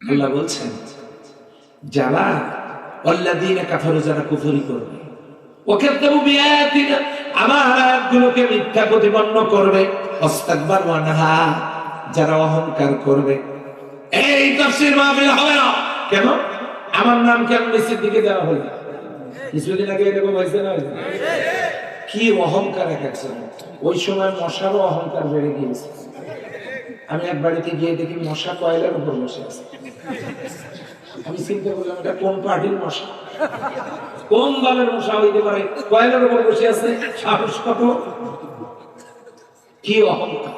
আল্লাহ বলছেন, যারা অল্লাদিনে কাফারু, যারা কুফরি করবে ওকে আমার মিথ্যা প্রতিপন্ন করবে অস্তাকবার ওয়ানহা যারা অহংকার করবে। এই মাহফিল হবে না। কেন? আমার নাম কেন দিকে দেওয়া কিছুদিন আগে এরকম হয়েছে না? কি অহংকার এক ওই সময় মশারও অহংকার বেড়ে গিয়েছে। আমি এক বাড়িতে গিয়ে দেখি মশা কয়লার উপর বসে আছে। আমি চিন্তা করলাম এটা কোন পার্টির মশা? কোন দলের মশা হইতে পারে? কয়লার উপর বসে আছে? সাহস কত? কি অহংকার?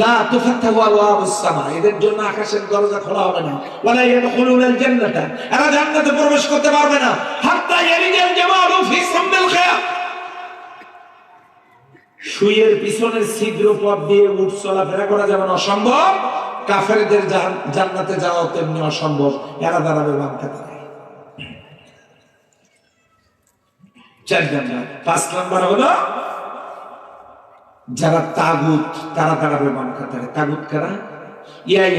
লা এদের জন্য আকাশের দরজা খোলা হবে না। ওয়ালা ইয়াদখুলুনাল জান্নাতা এরা জান্নাতে প্রবেশ করতে পারবে না। হাত্তা ইয়ালিজাল জামালু ফি সামমিল খিয়াম। সুইয়ের পিছনের ছিদ্র পথ দিয়ে উঠ চলাফেরা করা যেমন অসম্ভব, কাফেরদের জান্নাতে যাওয়া তেমনি অসম্ভব। এরা দাঁড়াবে তাগুত কারা। ইয়াই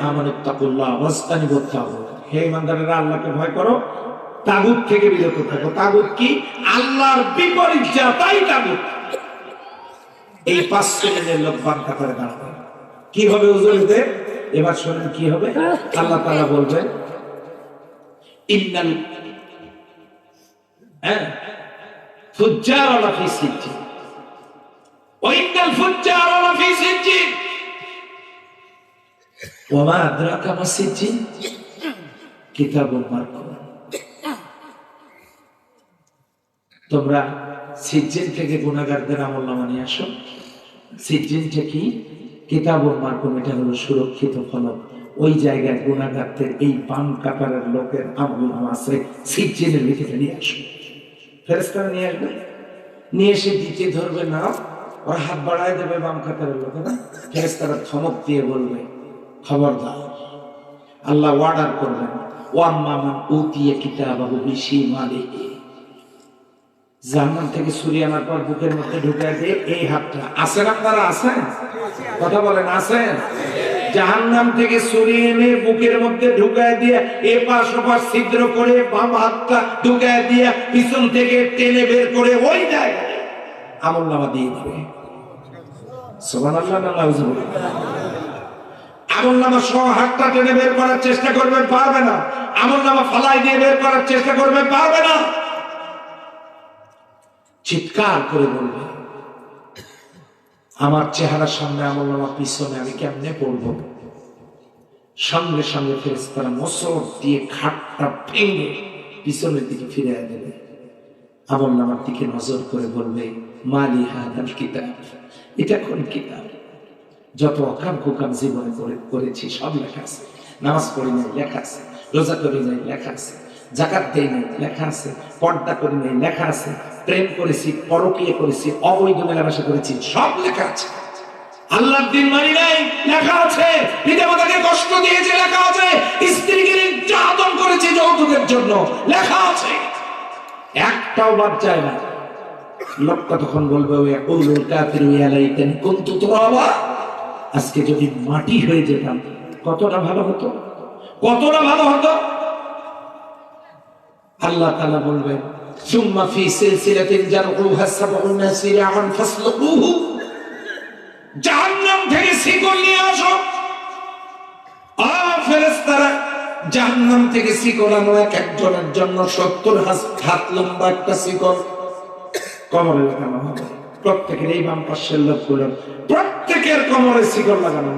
আমানুত্তাকুল্লাহ ওয়াস্তানিবুত তাগুত। হে ভয় করো। তাগুত থেকে থাকো। তাগুত কি? আল্লাহর বিপরীত যা, তাই এই পাঁচ সেকেন্ডের লোক বান্তা করে দাঁড়াবে কি হবে উজুরিতে এবার শোনেন কি হবে। আল্লাহ তালা বলবেন হ্যাঁ ফুজ্জার ফুজ্জার আদরাকা মা কিতাবুল মারকুম। তোমরা সিজ্জিন থেকে গুণাগারদের আমল নামা নিয়ে আসো। সিজ্জিনটা কি কিতাব মার্কুম, এটা হলো সুরক্ষিত ফলক। ওই জায়গায় গুণাগারদের এই বাম কাতারের লোকের আমল নামা আছে, সিজ্জিনের ভিতরে নিয়ে আসো। ফেরেস্তারা নিয়ে আসবে। নিয়ে এসে দিতে ধরবে না, ওরা হাত বাড়ায় দেবে বাম কাতারের লোকেরা ফেরেস্তারা থমক দিয়ে বলবে, খবরদার, আল্লাহ অর্ডার করবেন। ওয়াম্মা মান উতিয়া কিতাবাহু বিশিমালিহি জাহান্নাম থেকে ছুরি আনার পর বুকের মধ্যে ঢুকায় দিয়ে এই হাতটা। আছেন আপনারা? আছেন? কথা বলেন, আছেন? জাহান্নাম থেকে ছুরি এনে বুকের মধ্যে ঢুকায় দিয়ে এ পাশ ওপাশ ছিদ্র করে বাম হাতটা ঢুকায় দিয়ে পিছন থেকে টেনে বের করে ওই জায়গায় আমল নামা দিয়ে দিবে। সুবহানাল্লাহ না নাউজুবিল্লাহ। আমল নামা সহ হাতটা টেনে বের করার চেষ্টা করবেন, পারবে না। আমল নামা ফালাই দিয়ে বের করার চেষ্টা করবেন, পারবে না। চিৎকার করে বলবে, আমার চেহারার সামনে আমল নামা পিছনে আমি কেমনে পড়ব? সঙ্গে সঙ্গে ফেরেস্তারা মসর দিয়ে খাটটা ভেঙে পিছনের দিকে ফিরে দেবে। আমল নামার দিকে নজর করে বলবে, মালি হাদাল কিতাব, এটা কোন কিতাব? যত অকাম কুকাম জীবনে করে করেছি সব লেখা আছে। নামাজ পড়ি নাই, লেখা আছে। রোজা করি নাই, লেখা আছে। জাকাত দেই নাই, লেখা আছে। পর্দা করি নাই, লেখা আছে। প্রেম করেছি, পরকীয় করেছি, অবৈধ মেলামেশা করেছি, সব লেখা আছে। আল্লাহর দিন মানি নাই, লেখা আছে। পিতা মাতাকে কষ্ট দিয়েছে, লেখা আছে। স্ত্রীকে নির্যাতন করেছে যৌতুকের জন্য, লেখা আছে। একটাও বাদ যায় না। লোকটা তখন বলবে ওই কৌলুল কাফির ইয়ালাইতানি কুনতু তুরাবা? আজকে যদি মাটি হয়ে যেতাম, কতটা ভালো হতো? কতটা ভালো হতো? আল্লাহ তাআলা বলবেন জারহুহা সাবউনা সিরাআন ফাসলুকুহু জাহান্নাম থেকে শিকল নিয়ে আসো। আ জাহান্নাম থেকে শিকল আনো, এক একজনের জন্য সত্তর হাত লম্বা একটা শিকল কমরে লাগানো হবে। প্রত্যেকের এই বাম পাশের লোকগুলো প্রত্যেকের কমরে শিকল লাগানো।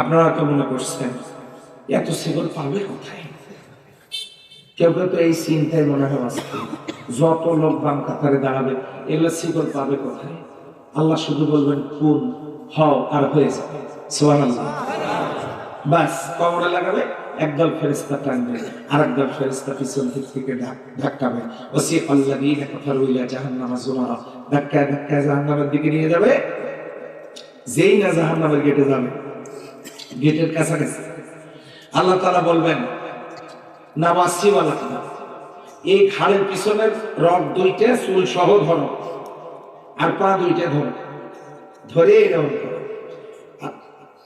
আপনারা তো মনে করছেন এত শিকল পাবে কোথায়? কেউ কেউ তো এই চিন্তায় মনে হয় আসছে যত লোক বাম কাতারে দাঁড়াবে, এগুলো শিকল পাবে কোথায়? আল্লাহ শুধু বলবেন, কোন? হও, আর হয়ে যাবে বাস কমরে লাগাবে একদল ফেরেস্তা টানবে আর একদল ফেরেস্তা পিছন দিক থেকে ধাক- ধাক্কাবে ওসি আল্লাহ দিয়ে কথা রইলা জাহান্নামা জুমারা। ধাক্কায় ধাক্কায় জাহান্নামের দিকে নিয়ে যাবে। যেই না জাহান্নামের গেটে যাবে গেটের কাছাকাছি। আল্লাহ তাআলা বলবেন নামাসিওয়ালা এই ঘাড়ের পিছনের রড দুইটা চুল সহ ধরো। আর পা দুইটা ধরো। ধরে এরকম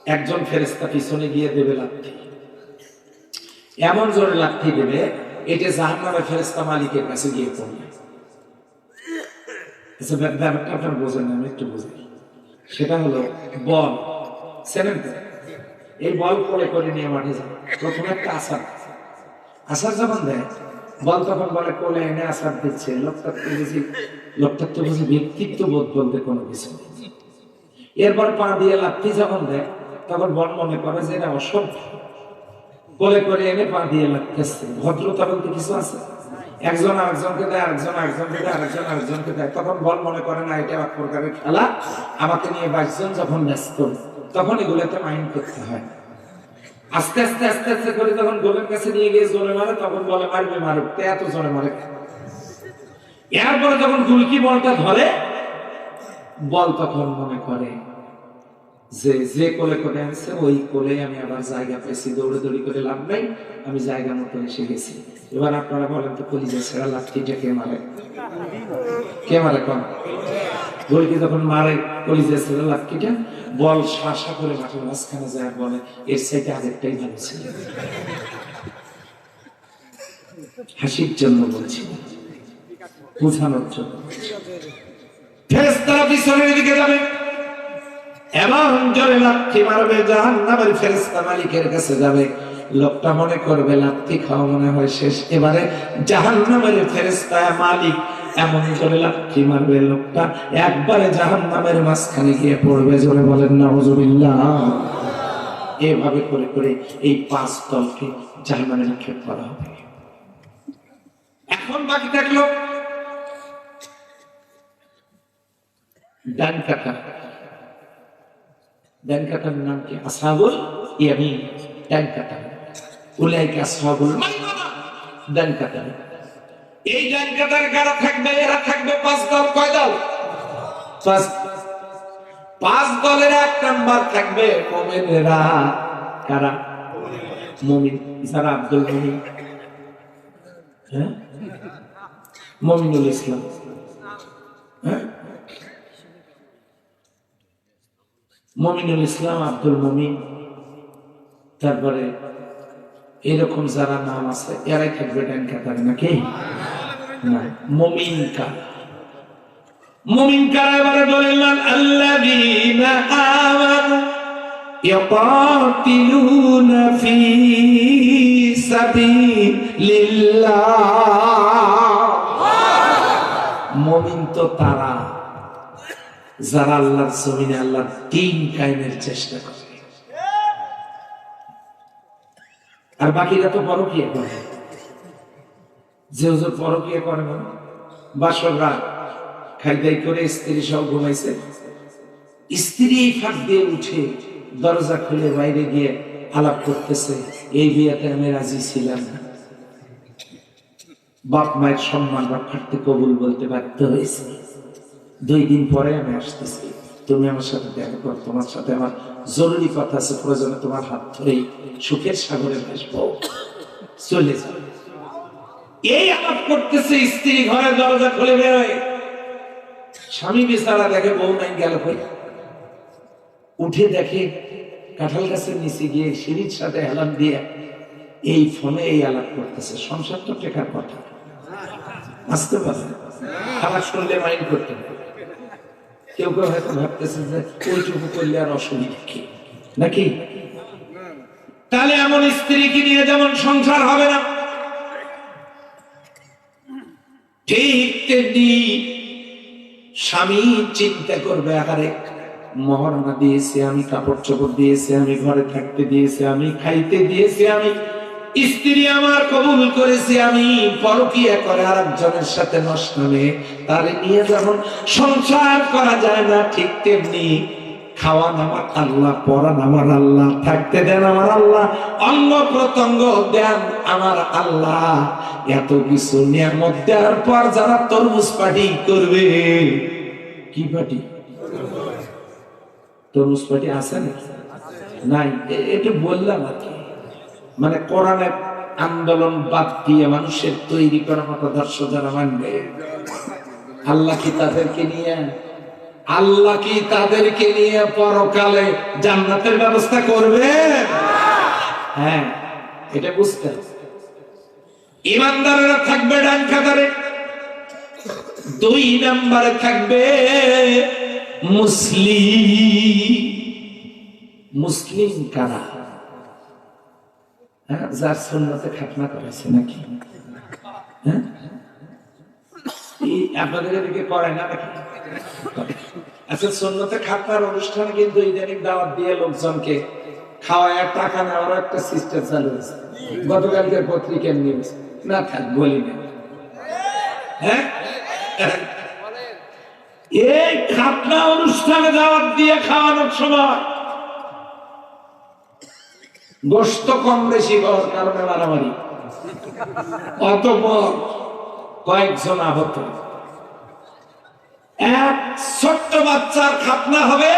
একজন ফেরেস্তা পিছনে গিয়ে দেবে লাথি এমন জোরে লাথি দেবে এটা জাহান্নামের ফেরেস্তা মালিকের কাছে গিয়ে পড়বে। আচ্ছা, আপনার বোঝেন আমি একটু বুঝি সেটা হলো বল। তো? এই বল করে করে নিয়ে মাঠে যায় প্রথমে একটা আসার আসার যখন দেয়। বল তখন বলে, কোলে এনে আসার দিচ্ছে। লোকটার তো বুঝি লোকটার তো বুঝি ব্যক্তিত্ব বোধ বলতে কোনো কিছু এরপর পা দিয়ে লাথি যখন দেয়, তখন বল মনে করে যে এটা অসভ্য। কোলে করে এনে পা দিয়ে লাগতেছে ভদ্রতা বলতে কিছু আছে? একজন আরেকজনকে দেয়, আরেকজন আরেকজনকে দেয়, আরেকজন আরেকজনকে দেয়। তখন বল মনে করে, না, এটা এক প্রকারের খেলা। আমাকে নিয়ে বাইশজন যখন ব্যস্ত তখন এগুলোতে মাইন্ড করতে হয়। আস্তে আস্তে আস্তে আস্তে করে যখন গোলের কাছে নিয়ে গিয়ে জোরে মারে, তখন বলে, মারবে মারুক এত জোরে মারে? এরপরে যখন গুলকি বলটা ধরে, বল তখন মনে করে যে যে কোলে করে আনছে ওই কোলে আমি আবার জায়গা পেয়েছি দৌড়ে দৌড়ি করে লাভ নাই, আমি জায়গা মতো এসে গেছি। এবার আপনারা বলেন তো, কলিজা ছেড়া লাঠিটা কে মারে? কে মারে কোন? গোলকি যখন মারে কলিজা ছেড়া লাঠিটা, বল শাসা করে মাঠের মাঝখানে যায় বলে, এর সাইডে আগেরটাই ভালো ছিল। হাসির জন্য বলছি, বোঝানোর জন্য ফেরেস্তারা পিছনের দিকে যাবে। এবং জোরে লাথি মারবে জাহান নামের ফেরেস্তা মালিকের কাছে যাবে। লোকটা মনে করবে, লাথি খাওয়া মনে হয় শেষ। এবারে জাহান নামের ফেরেস্তা মালিক এমন জোরে লাথি মারবে, লোকটা একবারে জাহান নামের মাঝখানে গিয়ে পড়বে। জোরে বলেন না এভাবে করে করে এই পাঁচ দলকে জাহান নামে নিক্ষেপ করা হবে। এখন বাকি থাকল ডান কাটা। কাটার নাম কি? ইয়ামিন। উলাইকা আসহাবুল? ডান এই কাটার কারা থাকবে? এরা থাকবে পাঁচ দল। কয় দল? পাঁচ। পাঁচ দলের এক নাম্বার থাকবে মোমেনেরা। কারা? মুমিন। যারা আব্দুল মুমিন। হ্যাঁ? মমিনুল ইসলাম। মমিনুল ইসলাম আব্দুল মমিন। তারপরে এরকম যারা নাম আছে এরাই থাকবে ডান কাতারে নাকি? না, মমিন কার? মমিন কারা এবারে বললেন আল্লাযীনা আমানু ইয়াকাতিলুনা ফি সাবিলিল্লাহ। মমিন তো তারা। যারা আল্লাহর জমিনে আল্লাহর দিন কায়েমের চেষ্টা করে। আর বাকিরা তো পরকিয়া করে। যে হুজুর পরকিয়া করে না, বাসর রাত খাইদাই করে স্ত্রী সব ঘুমাইছে। স্ত্রী এই ফাঁক দিয়ে উঠে দরজা খুলে বাইরে গিয়ে আলাপ করতেছে, এই বিয়েতে আমি রাজি ছিলাম বাপ মায়ের সম্মান রক্ষার্থে কবুল বলতে বাধ্য হয়েছে। দুই দিন পরে আমি আসতেছি। তুমি আমার সাথে দেখা কর, তোমার সাথে আমার জরুরি কথা আছে, প্রয়োজনে তোমার হাত ধরেই সুখের সাগরে ভাসবো। চলে যাও। এই আলাপ করতেছে, স্ত্রী ঘরে দরজা খুলে বেরোয় স্বামী বিছানা দেখে বউ নাই, গেল কই? উঠে দেখে কাঁঠাল গাছের নিচে গিয়ে সিঁড়ির সাথে হেলান দিয়ে এই ফোনে এই আলাপ করতেছে। সংসার তো টেকার কথা। আসতে পারে। খারাপ শুনলে মাইন্ড করতে পারে। কেউ কেউ হয়তো ভাবতেছে যে ওইটুকু করলে আর অসুবিধা কি? নাকি? তাহলে এমন স্ত্রীকে নিয়ে যেমন সংসার হবে না? ঠিক তেমনি স্বামী চিন্তা করবে আকারে মহারণা দিয়েছে আমি কাপড় চোপড় দিয়েছে আমি, ঘরে থাকতে দিয়েছে আমি, খাইতে দিয়েছে আমি। স্ত্রী আমার কবুল করেছে, আমি পরকিয়া করে আর একজনের সাথে নষ্ট নামে তারে নিয়ে যখন সংসার করা যায় না, ঠিক তেমনি খাওয়া আমার আল্লাহ পড়ান আমার আল্লাহ, থাকতে দেন আমার আল্লাহ, অঙ্গ প্রত্যঙ্গ দেন আমার আল্লাহ। এত কিছু নিয়ামত দেওয়ার পর যারা তরমুজ পাটি করবে, কি পাটি? তরমুজ পাটি আছে নাকি? নাই এটা বললাম আর কি। মানে কোরআনের আন্দোলন বাদ দিয়ে মানুষের তৈরি করার মতো মতাদর্শ যারা মানবে। আল্লাহ কি তাদেরকে নিয়ে? আল্লাহ কি তাদেরকে নিয়ে পরকালে জান্নাতের ব্যবস্থা করবে? হ্যাঁ এটা বুঝতে। ইমানদারেরা থাকবে ডান কাতারে দুই নাম্বারে থাকবে মুসলিম। মুসলিম কারা? হ্যাঁ, যার খাতনা করেছে নাকি? হ্যাঁ? আচ্ছা খাওয়ায় টাকা নেওয়ার একটা সিস্টেম গতকালকের পত্রিকার নিউজ না থাক বলি না। হ্যাঁ? এই খাতনা অনুষ্ঠানে দাওয়াত দিয়ে খাওয়ানোর সময় গোস্ত কম বেশি কারণে মারামারি। অতপর কয়েকজন আহত। এক ছোট্ট বাচ্চার খাতনা হবে।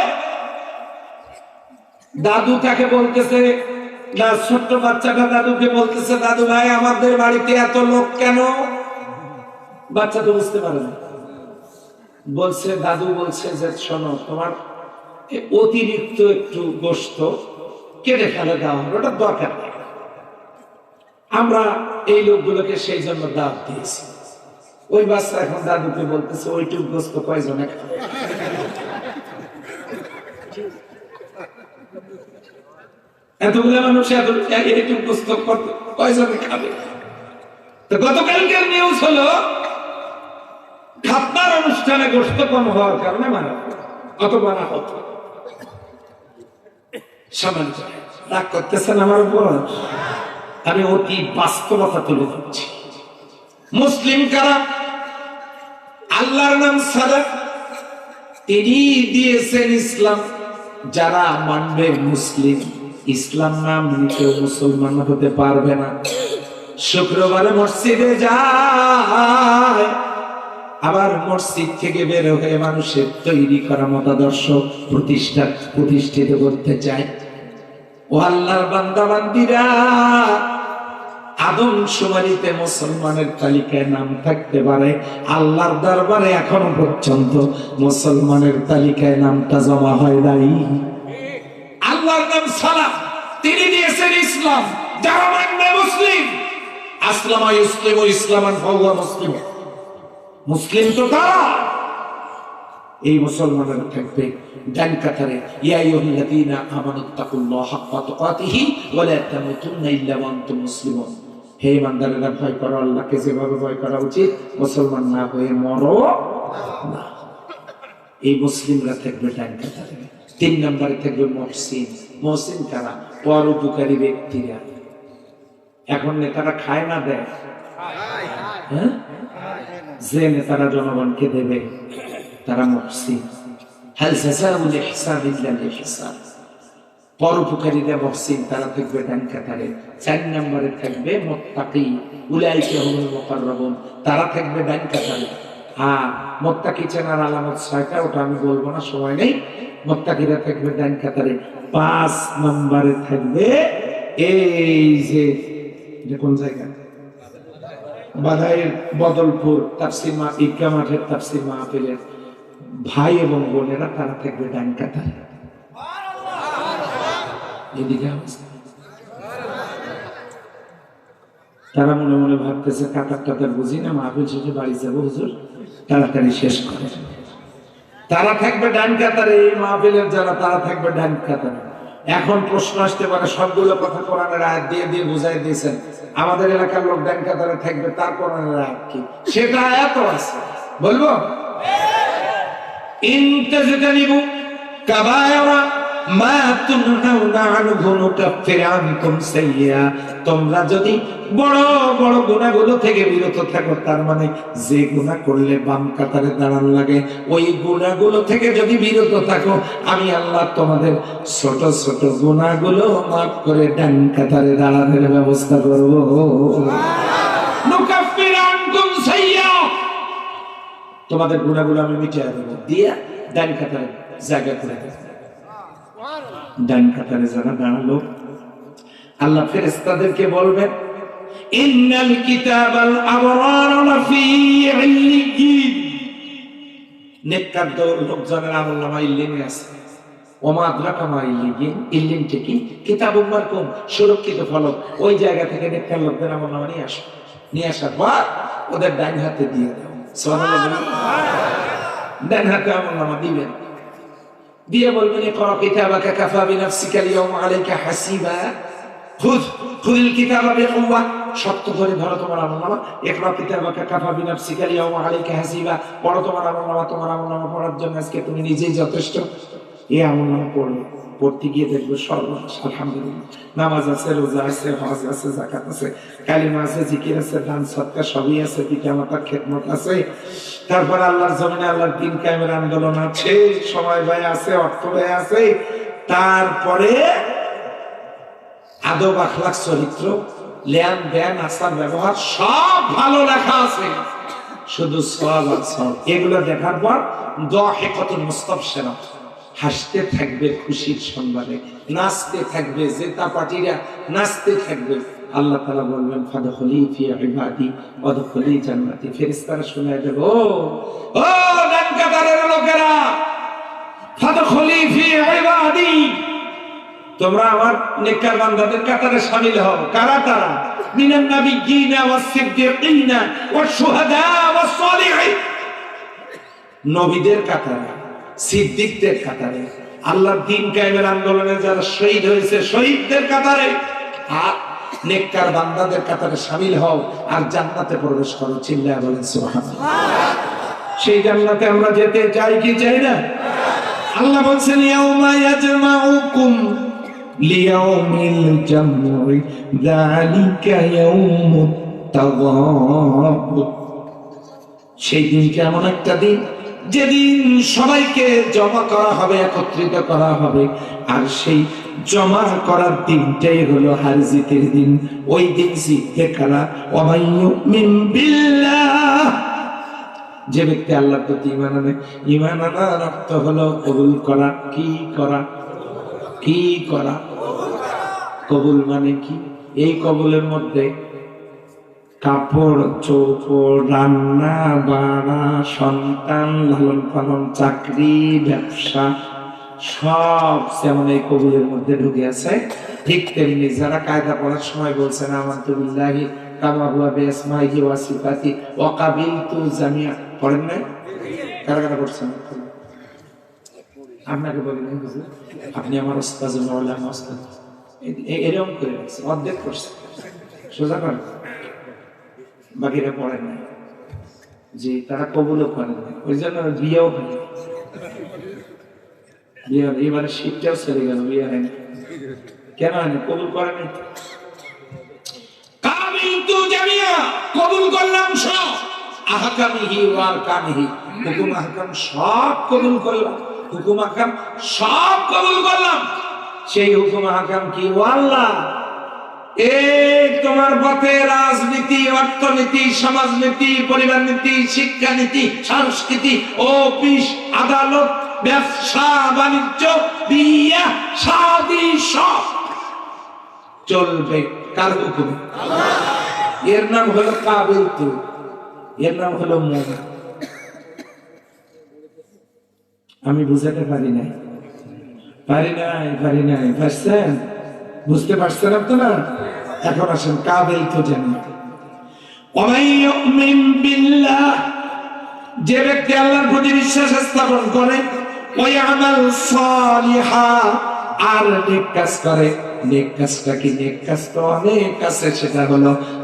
দাদু তাকে বলতেছে? না, ছোট্ট বাচ্চাটা দাদুকে বলতেছে, দাদু ভাই, আমাদের বাড়িতে এত লোক কেন? বাচ্চা তো বুঝতে পারে না। বলছে, দাদু বলছে যে, শোনো, তোমার অতিরিক্ত একটু গোস্ত কেটে ফেলে দেওয়া হবে ওটা দরকার আমরা এই লোকগুলোকে সেই জন্য দাঁত দিয়েছি। ওই বাচ্চা এখন দাদুকে বলতেছে, ওইটুক গোস্ত কয়জনে এতগুলো মানুষ এত গোস্ত কয়জনে খাবে? তো গতকালকের নিউজ হলো, খাতনার অনুষ্ঠানে গোস্ত কম হওয়ার কারণে মারা অত মারা হতো? সমাজ রাগ করতেছেন আমার উপর? আমি অতি বাস্তবতা তুলে ধরছি। মুসলিম কারা? আল্লাহর নাম সাদা তিনি দিয়েছেন ইসলাম। যারা মানবে মুসলিম, ইসলাম নাম কেউ মুসলমান হতে পারবে না। শুক্রবারে মসজিদে যায়, আবার মসজিদ থেকে বের হয়ে মানুষের তৈরি করা মতাদর্শ প্রতিষ্ঠা প্রতিষ্ঠিত করতে চায়। ও আল্লাহর বান্দা বান্দিরা আদম সুমারিতে মুসলমানের তালিকায় নাম থাকতে পারে, আল্লাহর দরবারে এখনও পর্যন্ত মুসলমানের তালিকায় নামটা জমা হয় নাই। আল্লাহর নাম সালাম, তিনি দিয়েছেন ইসলাম, যারা মানবে মুসলিম। আসলামা ইসলিম ও ইসলামান মুসলিম। মুসলিম তো তারা। এই মুসলমানের থাকবে। ডান কাতারে, ইয়া আইয়ুহাল্লাযীনা আমানুত্তাকুল্লাহ হাক্কা তুকাতিহি ওয়া তামুতুন্না ইল্লা ওয়া আনতুম মুসলিমুন। হে ইমানদারেরা, ভয় করো আল্লাহকে, যেভাবে ভয় করা উচিত, মুসলমান না হয়ে মরো না। এই মুসলিমরা থাকবে ডান কাতারে। তিন নম্বরে থাকবে মহসিন। মহসিন কারা? পর উপকারী ব্যক্তিরা। এখন নেতারা খায় না দেয়? হ্যাঁ? যে নেতারা জনগণকে দেবে। তারা মহসিন হাল জাযাউল ইহসান ইল্লা ইহসান। পরোপকারীরা মহসিন তারা থাকবে ডান চার নম্বরে থাকবে মুত্তাকি। উলাইকা হুমুল মুকাররাবুন। তারা থাকবে ডান কাতারে। হ্যাঁ মোত্তাকি চেনার আলামত ছয়টা, ওটা আমি বলব না, সময় নেই। মোত্তাকিরা থাকবে ডান পাঁচ নম্বরে থাকবে এই যে কোন জায়গা? বাধাইয়ের বদলপুর, তাফসির মা ইকা মাঠের তাফসির মাহফিলের। ভাই এবং বোনেরা তারা থাকবে ডান কাতারে। এদিকে তারা মনে মনে ভাবতেছে, কাতার টাতার বুঝি না, মাহফিল শেষে বাড়ি যাব, হুজুর। তাড়াতাড়ি শেষ করে। তারা থাকবে ডান কাতারে, এই মাহফিলের যারা, তারা থাকবে ডান কাতারে। এখন প্রশ্ন আসতে পারে, সবগুলো কথা কোরআনের আয়াত দিয়ে দিয়ে বুঝাই দিয়েছেন। আমাদের এলাকার লোক ডান কাতারে থাকবে, তার কোরআনের আয়াত কি? সেটা আয়াত আছে। বলব? তোমরা যদি বড় বড় গুণাগুলো থেকে বিরত থাকো, তার মানে যে গুনাহ করলে বাম কাতারে দাঁড়ান লাগে, ওই গুণাগুলো থেকে যদি বিরত থাকো, আমি আল্লাহ তোমাদের ছোট ছোট গুনাহগুলো মাফ করে ডান কাতারে দাঁড়ানোর ব্যবস্থা করব। তোমাদের গুণাগুলো আমি মিটিয়ে দেবো। দিয়ে ডান কাতারে জায়গা করে দেবো। ডান কাতারে যারা দাঁড়াল, আল্লাহ ফেরেস্তাদেরকে বলবেন ইন্নাল কিতাবাল আবরার লাফি ইল্লিয়িন নেককার লোকজনের আমল নামা ইল্লিনে আছে। ওমা আদ্রাকামা ইল্লিগিন ইল্লিনটা কি? কিতাব মারকুম, সুরক্ষিত ফলক। ওই জায়গা থেকে নেককার লোকদের আমল নামা নিয়ে আসো। নিয়ে আসার পর ওদের ডাইন হাতে দিয়ে দাও। ডাইন হাতে আমল নামা দিবেন। দিয়ে বলবেন, ইকরা কিতাবাকা কাফা বিনাফসিকা আলাইকা হাসিবা। খুদ খুদিল শক্ত করে ধরো তোমার আমলনামা একরা কিতাবাকা কাফা বিনাফসিকা আল-ইয়াওমা আলাইকা হাসিবা। পড়ো তোমার আমলনামা তোমার আমলনামা পড়ার জন্য আজকে তুমি নিজেই যথেষ্ট। এই আমলনামা পড়বে পড়তে গিয়ে দেখব সর্বনাশ, আলহামদুলিল্লাহ। নামাজ আছে, রোজা আছে, হজ আছে জাকাত আছে, কালিমা আছে, জিকির আছে, দান, সৎকার সবই আছে, পিতা মাতার খেদমত আছে। তারপর আল্লাহর জমিনে আল্লাহর দিন কায়েমের আন্দোলন আছে, সময় ব্যয় আছে, অর্থ ব্যয় আছে। তারপরে আদব আখলাক চরিত্র লেন দেন আচার, ব্যবহার, সব ভালো লেখা আছে। শুধু সব সব। এগুলো দেখার পর দহে কত মুস্তফ সেনা। হাসতে থাকবে খুশির সংবাদে, নাচতে থাকবে জেতা পাটিরা নাচতে থাকবে। আল্লাহ তালা বলবেন, ফাদখলি ফি ইবাদি, ওয়াদখলি জান্নাতি। ফেরেশতারা শুনে দেব, ও আমার নবীদের কাতারে। সিদ্দিকদের কাতারে। আল্লাহ দিন কায়েমের আন্দোলনে যারা শহীদ হয়েছে, শহীদদের কাতারে। আর নেককার বান্দাদের কাতারে শামিল হও আর জান্নাতে প্রবেশ করো, চিল্লায় বলেন সেই জান্নাতে আমরা যেতে চাই কি চাই না? আল্লাহ বলছেন, ইয়াউমা ইয়াজমাউকুম লিয়াউমিল জাম'i যালিকা ইয়াউমুত তাগাবুন সেই দিনটা এমন একটা দিন যেদিন সবাইকে জমা করা হবে, একত্রিত করা হবে, আর সেই জমা করার দিনটাই হলো হার জিতের দিন। ওই দিন জিততে কারা? বিল্লাহ। যে ব্যক্তি আল্লাহর প্রতি ইমান আনে ইমান আনার অর্থ হলো কবুল করা। কি করা? কি করা? কবুল মানে কি? এই কবুলের মধ্যে কাপড় চৌপড় রান্না, বাড়া, সন্তান, লালন পালন, চাকরি, ব্যবসা, সব যেমন এই কবিদের মধ্যে ঢুকে আছে, ঠিক তেমনি যারা কায়দা পড়ার সময় বলছেন আমার পড়েন না আপনি আমার এরকম করে অর্ধেক করছে সোজা করেন। বাকিরা পড়েন না যে তারা কবুলও করেন না ওই জন্য বিয়েও হয় এবারে শীতটাও চলে গেল, বিয়ে হয় না কেন হয় না কবুল করেন নাই কবুল করলাম সব। আহকামিহি ওয়া আরকামিহি। হুকুম আহকাম সব কবুল করলাম। হুকুম আহকাম সব কবুল করলাম। সেই হুকুম আহকাম কি? ও আল্লাহ! এই তোমার পথে রাজনীতি, অর্থনীতি, সমাজনীতি পরিবার নীতি শিক্ষানীতি, সংস্কৃতি, অফিস, আদালত, ব্যবসা, বাণিজ্য, বিয়া, শাদি সব চলবে কার হুকুমে? এর নাম হলো কাবিল এর নাম হলো মন। আমি বুঝাতে পারি নাই। পারি নাই পারি নাই, পারছেন? বুঝতে পারছেন আপনারা? এখন আসেন কাবেল তো জান্নাতে যে ব্যক্তি আল্লাহর প্রতি বিশ্বাস স্থাপন করে, ওই আমার আর নেক কাজ করে। নেক কাজটা কি নেক কাজ? তো অনেক আছে, সেটা হলো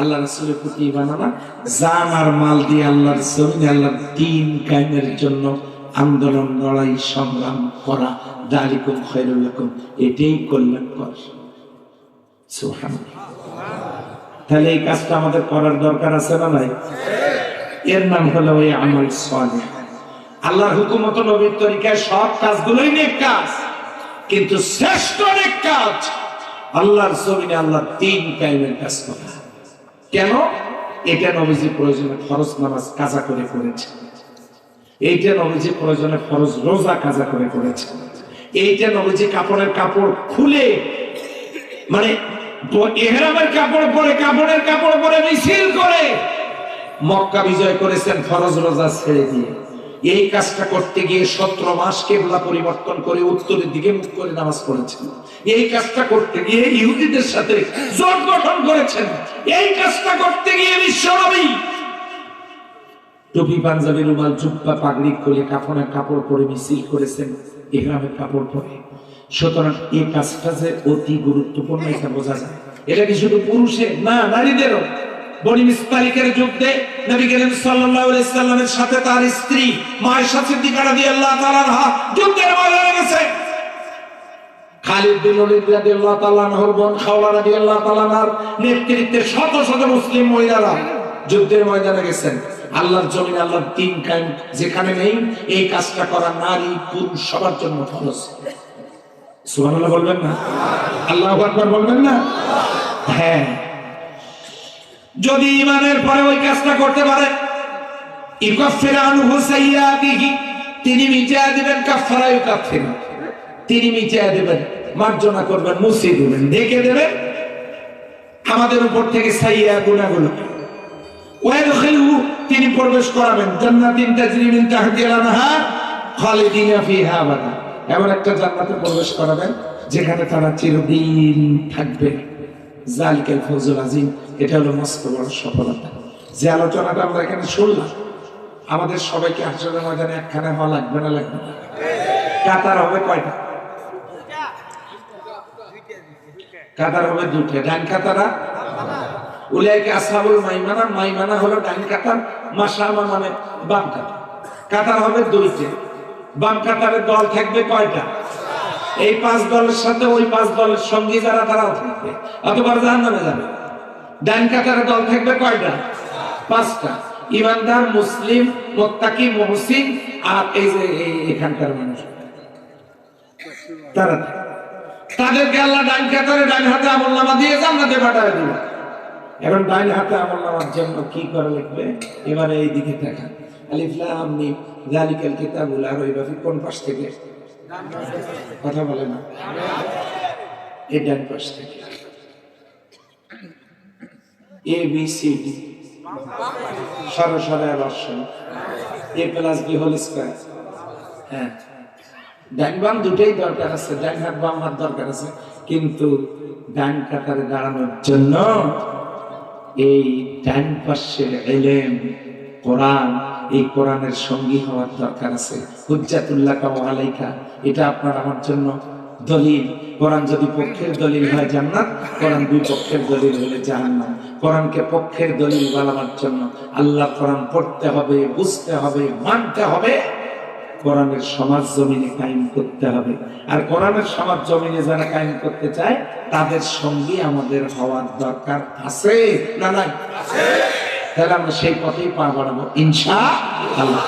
আল্লাহ রসুলের প্রতি আনা। জান আর মাল দিয়ে আল্লাহর জমিনে আল্লাহর দিন কায়েমের জন্য আন্দোলন, লড়াই, সংগ্রাম করা। দালিকুম খৈরুল লাকুম। এটাই কল্যাণকর সুবহানাল্লাহ। তাহলে এই কাজটা আমাদের করার দরকার আছে না নাই? এর নাম হলো ওই আমল সালেহ। আল্লাহর হুকুমত নবীর তরিকায় সব কাজগুলোই নেক কাজ, কিন্তু শ্রেষ্ঠ অনেক কাজ আল্লাহর জমিনে আল্লাহ তিন কায়েমের কাজ করা। কেন? এটা নবীজি প্রয়োজনে ফরজ নামাজ কাজা করে করেছে। এইটা নবীজি প্রয়োজনে ফরজ রোজা কাজা করে করেছে। এইটা নবীজি কাপড়ের কাপড় খুলে মানে এহরামের কাপড় পরে, কাপড়ের কাপড় পরে মিছিল করে। মক্কা বিজয় করেছেন, ফরজ রোজা ছেড়ে দিয়ে। এই কাজটা করতে গিয়ে সতেরো মাস কেবলা পরিবর্তন করে উত্তরের দিকে মুখ করে নামাজ পড়েছেন। এই কাজটা করতে গিয়ে ইহুদিদের সাথে জোট গঠন করেছেন। এই কাজটা করতে গিয়ে বিশ্বনবী টুপি, পাঞ্জাবি, রুমাল, জুব্বা, পাগড়ি খুলে কাফনের কাপড় পরে মিছিল করেছেন, ইহরামের কাপড় পরে। সুতরাং এই কাজটা যে অতি গুরুত্বপূর্ণ, এটা বোঝা যায়। এটা কি শুধু পুরুষের? না, নারীদেরও। যুদ্ধের ময়দানে নেতৃত্বে শত শত মুসলিম মহিলারা যুদ্ধের ময়দানে গেছেন। আল্লাহর জমিনে, আল্লাহর তিন কায়েম। যেখানে নেই, এই কাজটা করা নারী, পুরুষ সবার জন্য ফরজ। সুবহানাল্লাহ বলবেন না? আল্লাহু বলবেন না? হ্যাঁ। যদি ইমানের পরে ওই কাজটা করতে পারে ইকাফির আনহু সাইয়্যাতিহি তিনি মিটিয়ে দিবেন তিনি মিটিয়ে দেবেন, মার্জনা করবেন মুছে দেবেন ঢেকে দেবেন। আমাদের উপর থেকে সাইয়া ওয়াদখিলহু, তিনি প্রবেশ করাবেন। জান্নাতিন মিন এমন একটা জান্নাতে প্রবেশ করাবেন, যেখানে তারা চিরদিন থাকবে। জালিকাল ফৌজুল আজিম, এটা হলো মস্ত বড় সফলতা। যে আলোচনাটা আমরা এখানে শুনলাম, আমাদের সবাইকে হাসরের ময়দানে একখানে হওয়া লাগবে না লাগবে কাতার হবে কয়টা? কাতার হবে দুটো ডান কাতারা? উলাইকে আসহাবুল মাইমানা মাইমানা হলো ডান কাতার মাসামা মানে বাম কাতার। কাতার হবে দুইটে। বাম কাতারের দল থাকবে কয়টা? এই পাঁচ দলের সাথে ওই পাঁচ দলের সঙ্গী যারা, তারাও থাকবে। অথবা জাহান নামে যাবে। ডান কাতারের দল থাকবে কয়টা? পাঁচটা। ইমানদার, মুসলিম, মোত্তাকি, মহসিন আর এই যে এখানকার মানুষ। তারা। তাদেরকে আল্লাহ ডাইন কাতারে ডাইন হাতে আমল নামা দিয়ে জান্নাতে পাঠায় দিল এখন ডাইন হাতে আমল নামার জন্য কি করে লিখবে? এবারে এই দিকে দেখা। আলিফ, লাম, মিম, যালিকাল কিতাবুল আর ওই কোন পাশ থেকে? কথা বলে না। এই ডান পাশ থেকে। A, B, C, D. সরসরে বর্ষণ A plus B whole square হ্যাঁ। ডান বাম দুটোই দরকার আছে। ডান হাত, বাম হাত দরকার আছে। কিন্তু ডান কাতারে দাঁড়ানোর জন্য এই ডান পাশের এলেম কোরআন, এই কোরআনের সঙ্গী হওয়ার দরকার আছে। হুজ্জাতুল্লাহ আলাইকা, এটা আপনার আমার জন্য দলিল। কোরআন যদি পক্ষের দলিল হয় জান্নাত, কোরআন দুই পক্ষের দলিল হলে জাহান্নাম। কোরআনকে পক্ষের দলিল বানানোর জন্য। আল্লাহ কোরআন পড়তে হবে, বুঝতে হবে, মানতে হবে। কোরআনের সমাজ জমিনে কায়েম করতে হবে। আর কোরআনের সমাজ জমিনে যারা কায়েম করতে চায়, তাদের সঙ্গে আমাদের হওয়ার দরকার আছে না নাই? তাহলে আমরা সেই পথেই পা বাড়াবো ইনশা আল্লাহ।